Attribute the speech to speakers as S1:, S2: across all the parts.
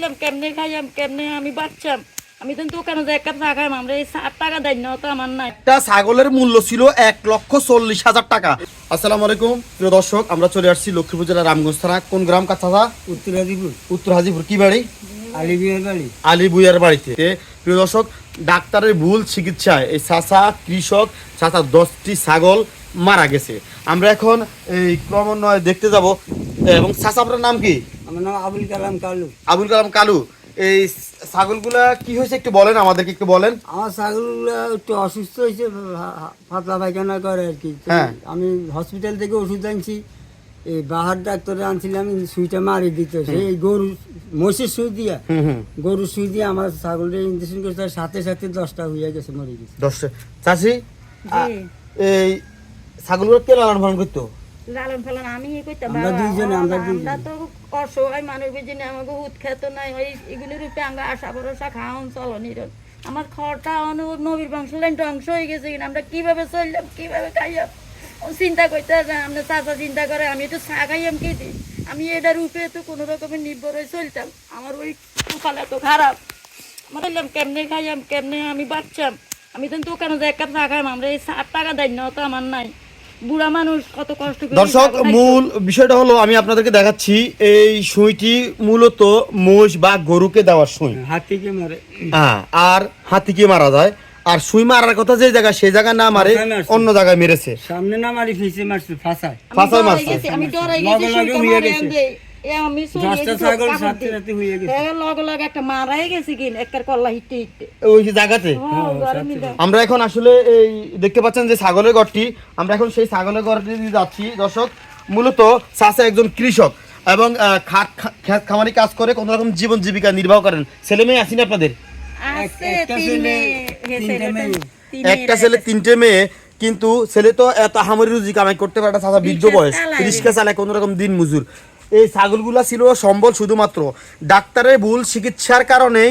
S1: এলাম কেমনে খাইয়াম কেমনে আমি বাচ্চাম আমি তো দোকানে যাই এক কাপ খাইম আমরা এই সাত টাকা দেয় না তো আমার নাই।
S2: একটা ছাগলের মূল্য ছিল এক লক্ষ চল্লিশ হাজার টাকা। আসসালামু আলাইকুম প্রিয় দর্শক আমরা চলে আসছি লক্ষ্মীপুর জেলার রামগঞ্জ থানা। কোন গ্রাম কাছাদা
S3: উত্তর হাজিপুর।
S2: উত্তর হাজিপুর কি বাড়ি?
S3: আলিবিয়ার বাড়ি।
S2: আলী বুইয়ার বাড়িতে। প্রিয় দর্শক ডাক্তারের ভুল চিকিৎসায় এই চাষা কৃষক চাষা দশটি ছাগল মারা গেছে। আমরা এখন এই ক্রমান্বয়ে দেখতে যাব এবং চাষা আপনার নাম কি?
S3: আমার নাম আবুল কালাম কালু।
S2: আবুল কালাম কালু এই ছাগলগুলা কি হয়েছে একটু বলেন আমাদেরকে একটু বলেন।
S3: আমার ছাগলগুলো একটু অসুস্থ হয়েছে পাতলা পায়খানা করে আর কি।
S2: হ্যাঁ।
S3: আমি হসপিটাল থেকে ওষুধ আনছি এই বাহার ডাক্তারে আনছিলাম সুইটা মারি দিত। সেই গরু মহিষের সুই দিয়া
S2: হুম হুম।
S3: গরুর সুই দিয়ে আমার ছাগলটা ইঞ্জেকশন করছে সাথে সাথে দশটা হয়ে গেছে মরে গেছে।
S2: দশটা। চাষি
S1: জি।
S2: এই ছাগলগুলো কে লালন পালন করতো?
S1: লালন ফালন আমি ই করতাম
S3: আমরা
S1: তো অসহায় মানুষ বুঝিনি আমাকে উৎ খেত নাই ওই এগুলির রূপে আমরা আশা ভরসা খাওয়ান চলনির আমার খড়টা অনেক নবীর বংশ লাইন ধ্বংস হয়ে গেছে কিনা আমরা কীভাবে চললাম কীভাবে খাইয়াম ও চিন্তা করতে আমরা চাচা চিন্তা করে আমি একটু চা খাইয়াম কি দিই আমি এটার রূপে তো কোনো রকমের নির্ভর হয়ে চলতাম। আমার ওই কপাল এত খারাপ। আমার বললাম কেমনে খাইয়াম কেমনে আমি বাচ্চাম আমি তো দোকানে যাই এক কাপ চা খাইম আমরা এই ষাট টাকা দেয় না তো আমার নাই। বুড়া মানুষ কত কষ্ট করে
S2: দর্শক মূল বিষয়টা হলো আমি আপনাদেরকে দেখাচ্ছি এই সুইটি মূলত মোষ বা গরুকে দেওয়ার সুই।
S3: হাতিকে মারে। মরে
S2: হ্যাঁ আর হাতিকে মারা যায়। আর সুই মারার কথা যে জায়গা সেই জায়গা না মারে অন্য জায়গায় মেরেছে।
S3: সামনে না মারি ফিসে মারছে ফাসায়।
S2: ফাঁসায় মারছে।
S1: গেছি, আমি ডরাই গেছি, আমি
S3: হয়ে গেছে।
S1: এ লগে লগে একটা মারাই গেছে কিন একটার কল্লা হিটে হিটে
S2: ওই যে জায়গাতে
S1: ঘরে মিলে।
S2: আমরা এখন আসলে এই দেখতে পাচ্ছেন যে ছাগলের ঘরটি আমরা এখন সেই ছাগলের ঘরটি দিয়ে যাচ্ছি। দর্শক মূলত চাষা একজন কৃষক এবং খাট খেত খামারি কাজ করে কোনো রকম জীবন জীবিকা নির্বাহ করেন। ছেলে মেয়ে আসেনি আপনাদের?
S3: একটা ছেলে, তিনটে মেয়ে।
S1: তিন
S2: একটা
S1: মেয়ের
S2: ছেলে
S1: একটা
S2: তিনটে মেয়ে কিন্তু ছেলে তো এত হামারি রুজি কামাই করতে পারে না বৃদ্ধ বয়স। রিক্সা চালায় কোনো রকম দিন মজুর এই ছাগলগুলো ছিল সম্বল শুধুমাত্র। ডাক্তারের ভুল চিকিৎসার কারণে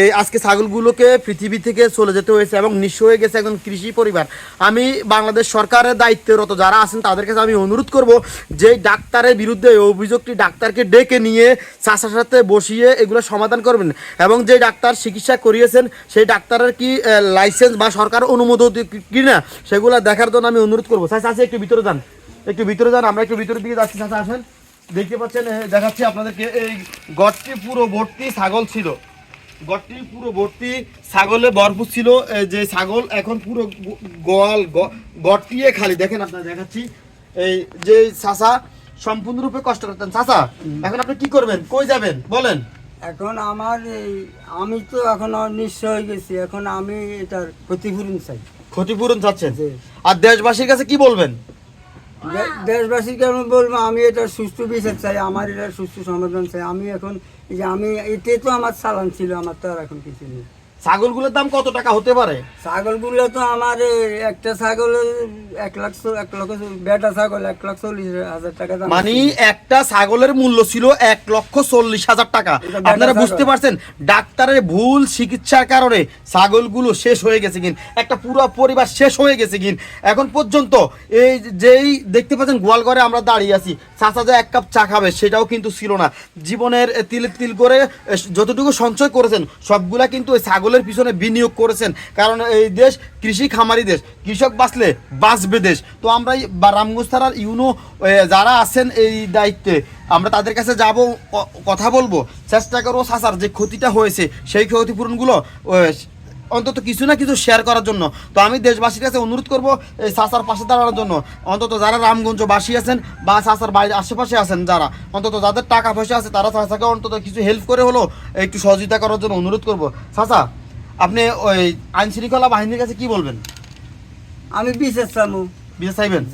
S2: এই আজকে ছাগলগুলোকে পৃথিবী থেকে চলে যেতে হয়েছে এবং নিঃস্ব হয়ে গেছে একজন কৃষি পরিবার। আমি বাংলাদেশ সরকারের দায়িত্বরত যারা আছেন তাদের কাছে আমি অনুরোধ করব যে ডাক্তারের বিরুদ্ধে অভিযোগটি ডাক্তারকে ডেকে নিয়ে চাষার সাথে বসিয়ে এগুলো সমাধান করবেন। এবং যে ডাক্তার চিকিৎসা করিয়েছেন, সেই ডাক্তারের কি লাইসেন্স বা সরকার অনুমোদন কিনা সেগুলো দেখার জন্য আমি অনুরোধ করব। চাষা আছে একটু ভিতরে যান। একটু ভিতরে যান, আমরা একটু ভিতরের দিকে যাচ্ছি। চাষা আসেন। দেখতে পাচ্ছেন দেখাচ্ছি আপনাদেরকে এই গড়টি পুরো ভর্তি ছাগল ছিল। গড়টি পুরো ভর্তি ছাগলে ভরপুর ছিল যে ছাগল এখন পুরো গোয়াল গড়টিয়ে খালি। দেখেন আপনারা দেখাচ্ছি এই যে চাষা সম্পূর্ণরূপে কষ্ট করতেন। চাষা এখন আপনি কি করবেন? কই যাবেন? বলেন।
S3: এখন আমার এই আমি তো এখন নিঃস্ব হয়ে গেছি। এখন আমি এটার ক্ষতিপূরণ চাই।
S2: ক্ষতিপূরণ চাচ্ছেন। আর দেশবাসীর কাছে কি বলবেন?
S3: দে- দেশবাসীকে আমি বলব আমি এটা সুস্থ বিচার চাই আমার এটা সুস্থ সমাধান চাই। আমি এখন যে আমি এতে তো আমার চালান ছিল আমার তো আর এখন কিছু নেই।
S2: ছাগলগুলোর দাম কত টাকা হতে পারে?
S3: ছাগলগুলো তো আমার একটা ছাগল এক লাখ এক লক্ষ বেটা ছাগল এক লাখ চল্লিশ হাজার টাকা দাম
S2: মানে একটা ছাগলের মূল্য ছিল এক লক্ষ চল্লিশ হাজার টাকা। আপনারা বুঝতে পারছেন ডাক্তারের ভুল চিকিৎসার কারণে ছাগলগুলো শেষ হয়ে গেছে কিন। একটা পুরো পরিবার শেষ হয়ে গেছে কিন। এখন পর্যন্ত এই যেই দেখতে পাচ্ছেন গোয়ালঘরে আমরা দাঁড়িয়ে আছি। চাচা যে এক কাপ চা খাবে সেটাও কিন্তু ছিল না। জীবনের তিল তিল করে যতটুকু সঞ্চয় করেছেন সবগুলা কিন্তু ওই ছাগলের পিছনে বিনিয়োগ করেছেন। কারণ এই দেশ কৃষি খামারি দেশ, কৃষক বাঁচলে বাঁচবে দেশ। তো আমরা রামগঞ্জ থানার ইউনো যারা আছেন এই দায়িত্বে, আমরা তাদের কাছে যাব কথা বলব। চেষ্টা করব সাসার যে ক্ষতিটা হয়েছে, সেই ক্ষতিপূরণগুলো অন্তত কিছু না কিছু শেয়ার করার জন্য। তো আমি দেশবাসীর কাছে অনুরোধ করব, এই সাসার পাশে দাঁড়ানোর জন্য। অন্তত যারা রামগঞ্জবাসী আছেন বা সাসার বাইরে আশেপাশে আছেন যারা, অন্তত যাদের টাকা পয়সা আছে, তারা সাসাকে অন্তত কিছু হেল্প করে হলো একটু সহযোগিতা করার জন্য অনুরোধ করব। সাসা আপনি ওই আইন শৃঙ্খলা বাহিনীর কাছে কি বলবেন?
S3: আমি বিশেষ চামু।
S2: বিশেষ
S3: চাইবেন?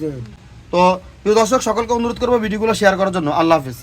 S2: তো প্রিয় দর্শক সকলকে অনুরোধ করব ভিডিওগুলো শেয়ার করার জন্য। আল্লাহ হাফিজ।